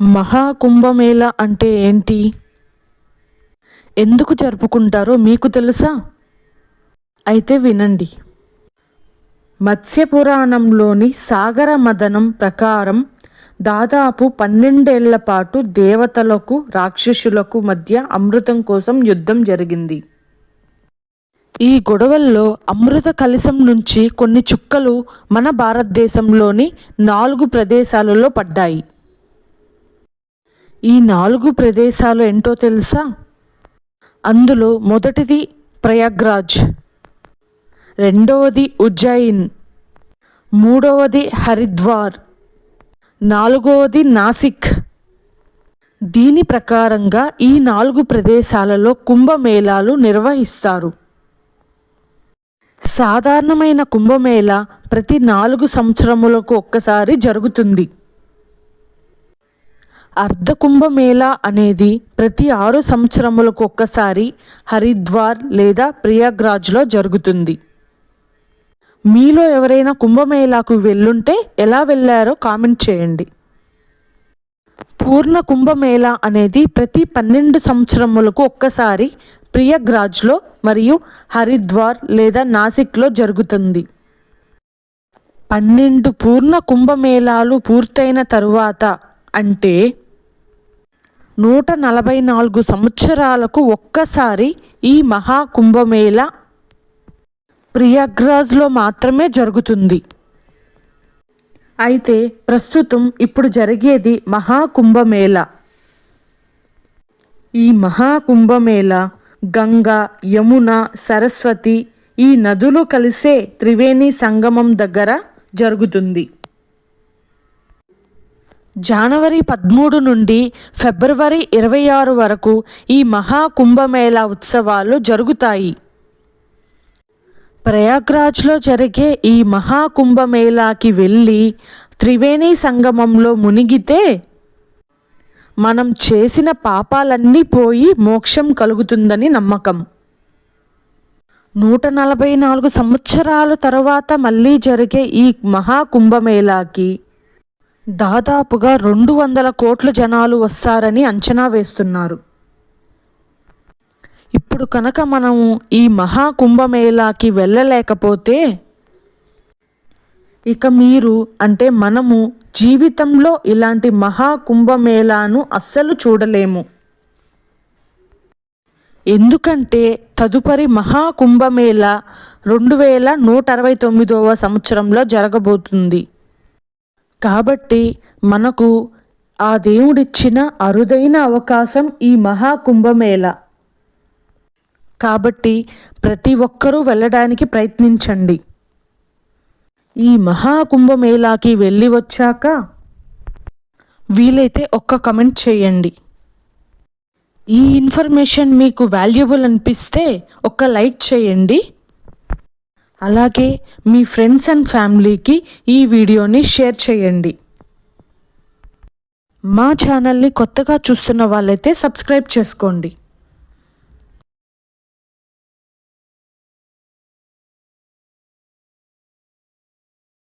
మహాకుంభమేళ అంటే ఏంటి? ఎందుకు జరుపుకుంటారో మీకు తెలుసా? అయితే వినండి. మత్స్య పురాణంలోని సాగర మదనం ప్రకారం దాదాపు పన్నెండేళ్ళ పాటు దేవతలకు రాక్షసులకు మధ్య అమృతం కోసం యుద్ధం జరిగింది. ఈ గొడవల్లో అమృత కలశం నుంచి కొన్ని చుక్కలు మన భారతదేశంలోని నాలుగు ప్రదేశాలలో పడ్డాయి. ఈ నాలుగు ప్రదేశాలు ఏంటో తెలుసా? అందులో మొదటిది ప్రయాగ్రాజ్ రెండవది ఉజ్జయిన్ మూడవది హరిద్వార్ నాలుగవది నాసిక్. దీని ప్రకారంగా ఈ నాలుగు ప్రదేశాలలో కుంభమేళాలు నిర్వహిస్తారు. సాధారణమైన కుంభమేళ ప్రతి నాలుగు సంవత్సరములకు ఒక్కసారి జరుగుతుంది. అర్ధ కుంభమేళా అనేది ప్రతి ఆరు సంవత్సరములకు ఒక్కసారి హరిద్వార్ లేదా ప్రయాగ్రాజ్లో జరుగుతుంది. మీలో ఎవరైనా కుంభమేళాకు వెళ్ళుంటే ఎలా వెళ్ళారో కామెంట్ చేయండి. పూర్ణ కుంభమేళా అనేది ప్రతి పన్నెండు సంవత్సరములకు ఒక్కసారి ప్రియగ్రాజ్లో మరియు హరిద్వార్ లేదా నాసిక్లో జరుగుతుంది. పన్నెండు పూర్ణ కుంభమేళాలు పూర్తయిన తరువాత అంటే నూట నలభై నాలుగు సంవత్సరాలకు ఒక్కసారి ఈ మహాకుంభమేళ ప్రియాగ్రాజ్లో మాత్రమే జరుగుతుంది. అయితే ప్రస్తుతం ఇప్పుడు జరిగేది మహాకుంభమేళ. ఈ మహాకుంభమేళ గంగా యమున సరస్వతి ఈ నదులు కలిసే త్రివేణి సంగమం దగ్గర జరుగుతుంది. జనవరి పదమూడు నుండి ఫిబ్రవరి ఇరవై ఆరు వరకు ఈ మహాకుంభమేళా ఉత్సవాలు జరుగుతాయి. ప్రయాగ్రాజ్లో జరిగే ఈ మహాకుంభమేళాకి వెళ్ళి త్రివేణి సంగమంలో మునిగితే మనం చేసిన పాపాలన్నీ పోయి మోక్షం కలుగుతుందని నమ్మకం. నూట నలభై నాలుగు సంవత్సరాల తర్వాత మళ్ళీ జరిగే ఈ మహాకుంభమేళాకి దాదాపుగా రెండు వందల కోట్ల జనాలు వస్తారని అంచనా వేస్తున్నారు. ఇప్పుడు కనుక మనము ఈ మహాకుంభమేళాకి వెళ్ళలేకపోతే ఇక మీరు అంటే మనము జీవితంలో ఇలాంటి మహాకుంభమేళాను అస్సలు చూడలేము. ఎందుకంటే తదుపరి మహాకుంభమేళ రెండు వేల నూట అరవై తొమ్మిదవ సంవత్సరంలో జరగబోతుంది. కాబట్టి మనకు ఆ దేవుడిచ్చిన అరుదైన అవకాశం ఈ మహాకుంభమేళ. కాబట్టి ప్రతి ఒక్కరూ వెళ్ళడానికి ప్రయత్నించండి. ఈ మహాకుంభమేళాకి వెళ్ళి వచ్చాక వీలైతే ఒక్క కమెంట్ చేయండి. ఈ ఇన్ఫర్మేషన్ మీకు వాల్యుబుల్ అనిపిస్తే ఒక లైక్ చేయండి. అలాగే మీ ఫ్రెండ్స్ అండ్ ఫ్యామిలీకి ఈ వీడియోని షేర్ చేయండి. మా ఛానల్ని కొత్తగా చూస్తున్న వాళ్ళైతే సబ్స్క్రైబ్ చేసుకోండి.